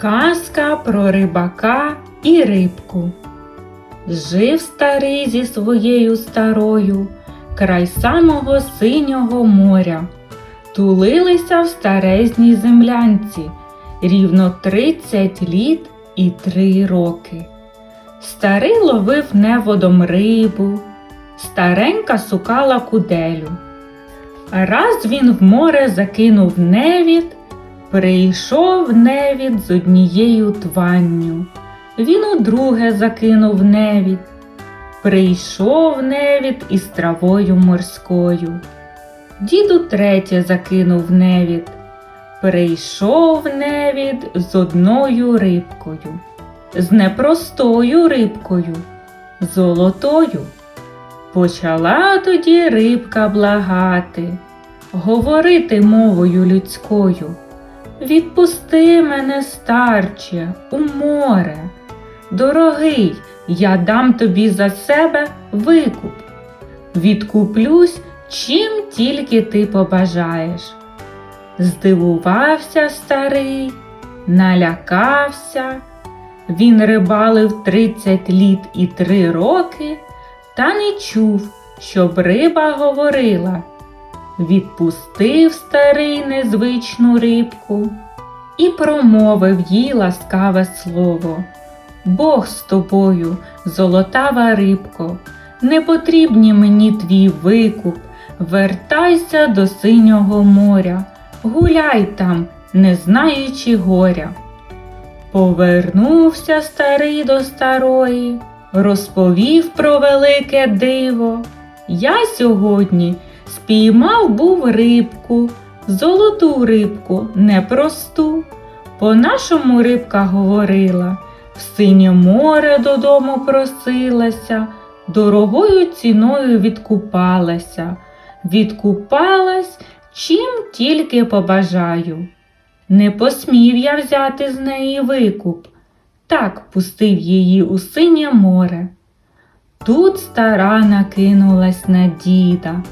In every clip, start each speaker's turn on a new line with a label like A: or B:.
A: Казка про рибака і рибку. Жив старий зі своєю старою край самого синього моря. Тулилися в старезній землянці рівно тридцять літ і три роки. Старий ловив неводом рибу, старенька сукала куделю. Раз він в море закинув невід, прийшов невід з однією тванню. Він удруге закинув невід. Прийшов невід із травою морською. Дід утретє закинув невід. Прийшов невід з одною рибкою, з непростою рибкою, золотою. Почала тоді рибка благати, говорити мовою людською. Відпусти мене, старче, у море. Дорогий, я дам тобі за себе викуп. Відкуплюсь, чим тільки ти побажаєш. Здивувався старий, налякався. Він рибалив тридцять літ і три роки, та не чув, щоб риба говорила. Відпустив старий незвичну рибку і промовив їй ласкаве слово. Бог з тобою, золотава рибко, не потрібні мені твій викуп, вертайся до синього моря, гуляй там, не знаючи горя. Повернувся старий до старої, розповів про велике диво. Я сьогодні спіймав був рибку, золоту рибку, непросту. По нашому рибка говорила, в синє море додому просилася, дорогою ціною відкупалася, відкупалась, чим тільки побажаю. Не посмів я взяти з неї викуп, так пустив її у синє море. Тут стара накинулась на діда.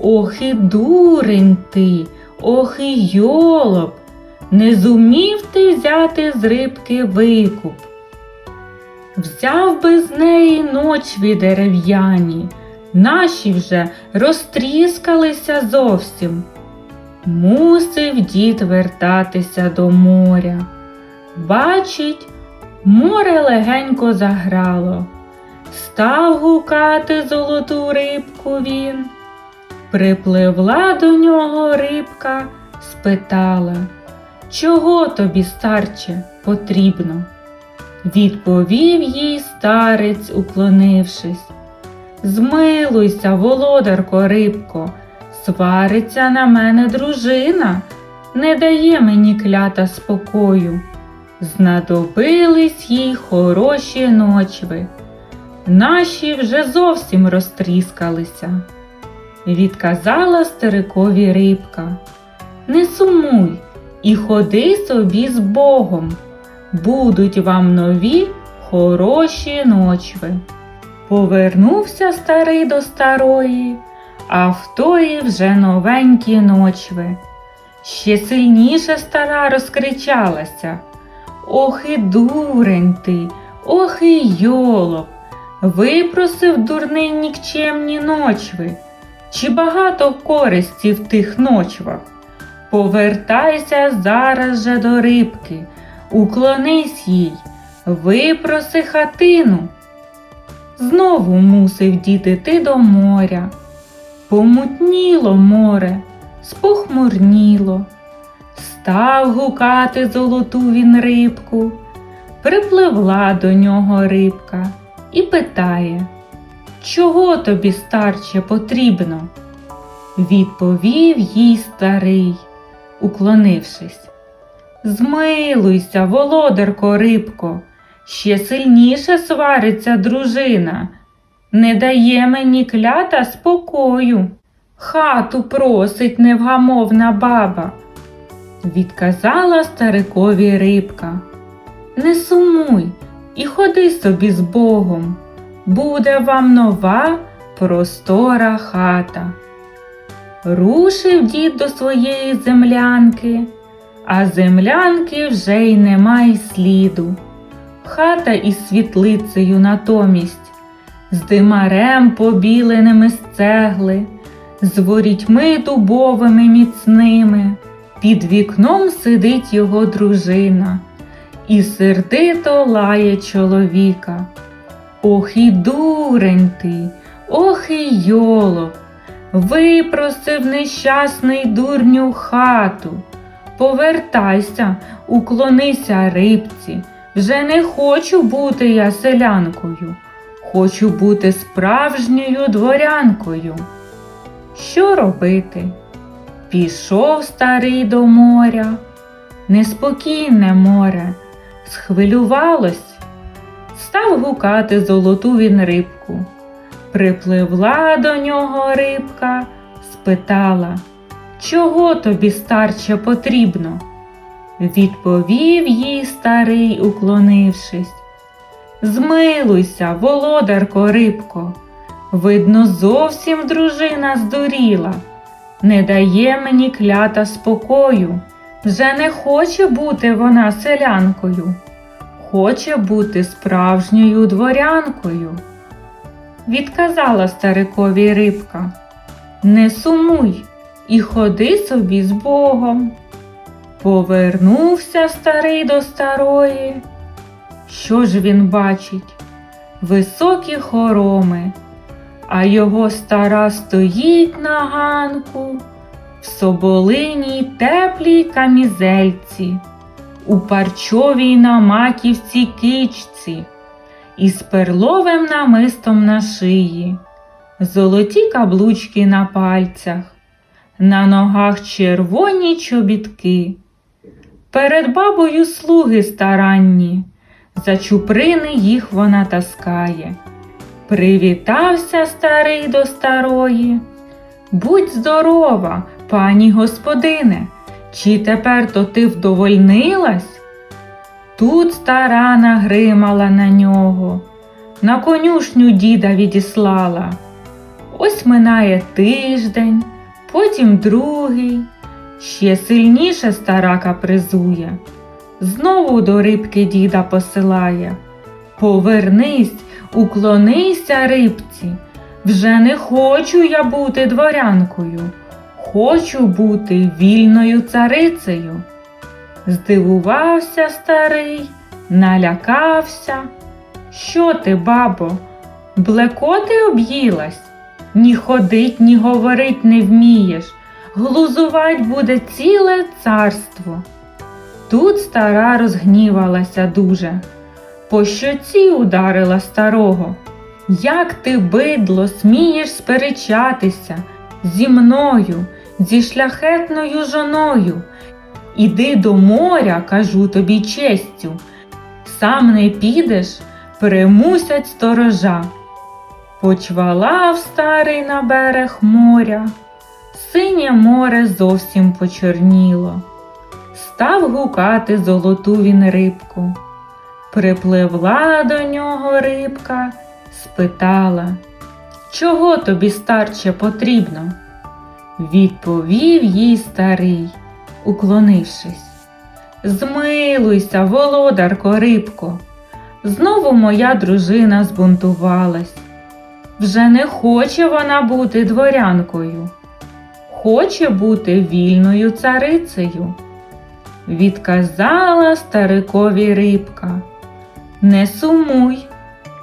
A: Ох і дурень ти, ох і йолоп, не зумів ти взяти з рибки викуп. Взяв би з неї ночві дерев'яні, наші вже розтріскалися зовсім. Мусив дід вертатися до моря. Бачить, море легенько заграло. Став гукати золоту рибку він. Припливла до нього рибка, спитала, чого тобі, старче, потрібно? Відповів їй старець, уклонившись. Змилуйся, володарко рибко, свариться на мене дружина, не дає мені клята спокою. Знадобились їй хороші ночви. Наші вже зовсім розтріскалися. Відказала старикові рибка. Не сумуй і ходи собі з Богом. Будуть вам нові хороші ночви. Повернувся старий до старої, а в тої вже новенькі ночви. Ще сильніше стара розкричалася. Ох і дурень ти, ох і йолоп, випросив дурний нікчемні ночви. Чи багато користі в тих ночвах? Повертайся зараз же до рибки, уклонись їй, випроси хатину. Знову мусив дід іти до моря. Помутніло море, спохмурніло. Став гукати золоту він рибку. Припливла до нього рибка і питає Чого тобі, старче, потрібно? Відповів їй старий, уклонившись. Змилуйся, володарко рибко, ще сильніше свариться дружина, не дає мені клята спокою. Хату просить невгамовна баба. Відказала старикові рибка. Не сумуй і ходи собі з Богом буде вам нова простора хата. Рушив дід до своєї землянки, а землянки вже й нема й сліду. Хата із світлицею натомість, з димарем побіленими з цегли, з ворітьми дубовими міцними. Під вікном сидить його дружина і сердито лає чоловіка. Ох і дурень ти, ох і йолоп, випросив нещасний дурню хату. Повертайся, уклонися рибці. Вже не хочу бути я селянкою, хочу бути справжньою дворянкою. Що робити? Пішов старий до моря, неспокійне море, схвилювалось, став гукати золоту він рибку. Припливла до нього рибка, спитала, чого тобі, старче, потрібно? Відповів їй старий, уклонившись. Змилуйся, володарко рибко, видно, зовсім дружина здуріла, не дає мені клята спокою, вже не хоче бути вона селянкою, хоче бути справжньою дворянкою. Відказала старикові рибка, не сумуй і ходи собі з Богом. Повернувся старий до старої. Що ж він бачить? Високі хороми, а його стара стоїть на ганку в соболиній теплій камізельці, у парчовій на маківці кичці, із перловим намистом на шиї, золоті каблучки на пальцях, на ногах червоні чобітки. Перед бабою слуги старанні, за чуприни їх вона таскає. Привітався старий до старої. Будь здорова, пані господине, чи тепер то ти вдовольнилась? Тут стара нагримала на нього, на конюшню діда відіслала. Ось минає тиждень, потім другий. Ще сильніше стара капризує. Знову до рибки діда посилає. Повернись, уклонися рибці. Вже не хочу я бути дворянкою. Хочу бути вільною царицею. Здивувався старий, налякався. Що ти, бабо, блекоти об'їлась? Ні ходить, ні говорить не вмієш глузувать буде ціле царство. Тут стара розгнівалася дуже, по щоці ударила старого. Як ти, бидло, смієш сперечатися зі мною, зі шляхетною жоною? Іди до моря, кажу тобі честю, сам не підеш, примусять сторожа. Почвалав старий на берег моря. Синє море зовсім почорніло. Став гукати золоту він рибку. Припливла до нього рибка, спитала, чого тобі, старче, потрібно? Відповів їй старий, уклонившись. Змилуйся, володарко рибко, знову моя дружина збунтувалась. Вже не хоче вона бути дворянкою хоче бути вільною царицею. Відказала старикові рибка. Не сумуй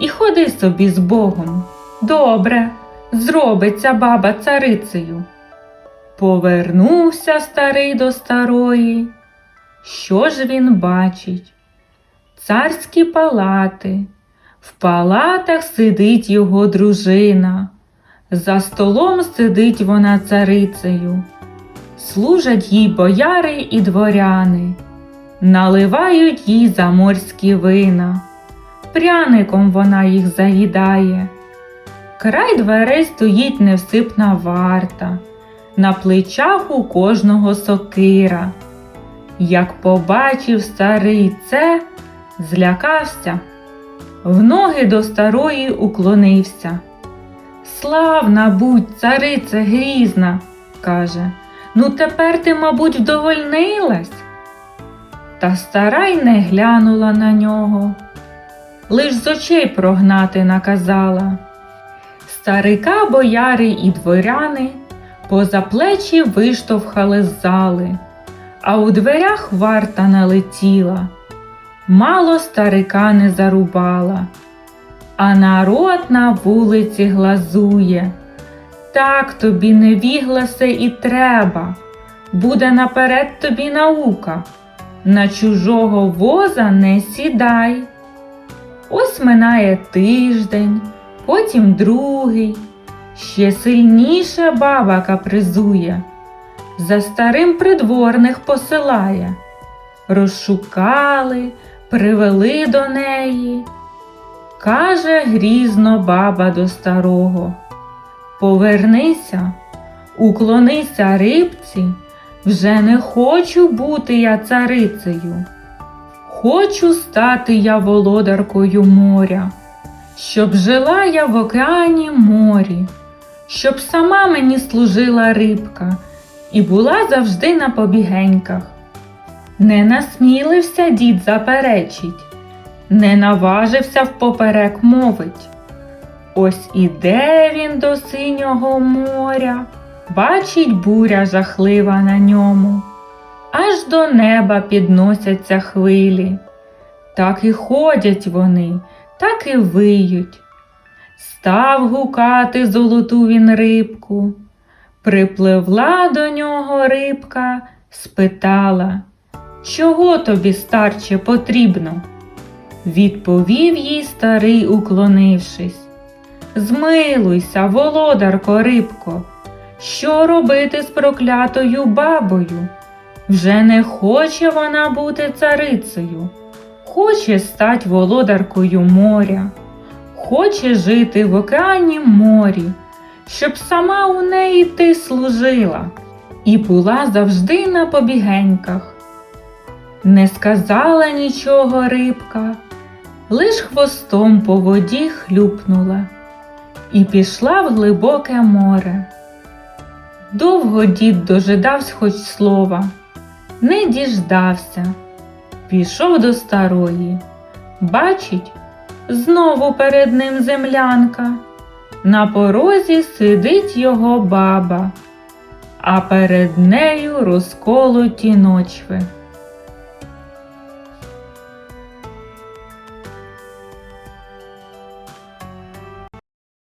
A: і ходи собі з Богом. Добре, зробиться баба царицею. Повернувся старий до старої. Що ж він бачить? Царські палати. В палатах сидить його дружина. За столом сидить вона царицею, служать їй бояри і дворяни, наливають їй заморські вина, пряником вона їх заїдає. Край дверей стоїть невсипна варта, на плечах у кожного сокира. Як побачив старий це, злякався, в ноги до старої уклонився. Славна будь, царице грізна, каже. Ну тепер ти, мабуть, вдовольнилась? Та стара й не глянула на нього, лиш з очей прогнати наказала. Старика бояри і дворяни поза плечі виштовхали з зали, а у дверях варта налетіла, мало старика не зарубала, а народ на вулиці глазує. Так тобі невігласе і треба, буде наперед тобі наука, на чужого воза не сідай. Ось минає тиждень, потім другий, ще сильніше баба капризує, за старим придворних посилає. Розшукали, привели до неї. Каже грізно баба до старого. Повернися, уклонися рибці, вже не хочу бути я царицею. Хочу стати я володаркою моря, щоб жила я в океані морі, щоб сама мені служила рибка і була завжди на побігеньках. Не насмілився дід заперечить, не наважився впоперек мовить. Ось іде він до синього моря, бачить буря жахлива на ньому, аж до неба підносяться хвилі. Так і ходять вони, так і виють. Став гукати золоту він рибку. Припливла до нього рибка, спитала, чого тобі, старче, потрібно? Відповів їй старий, уклонившись. Змилуйся, володарко рибко, що робити з проклятою бабою? Вже не хоче вона бути царицею, хоче стать володаркою моря, хоче жити в океані морі, щоб сама у неї ти служила і була завжди на побігеньках. Не сказала нічого рибка, лиш хвостом по воді хлюпнула і пішла в глибоке море. Довго дід дожидався хоч слова, не діждався, пішов до старої. Бачить, знову перед ним землянка. На порозі сидить його баба, а перед нею розколоті ночви.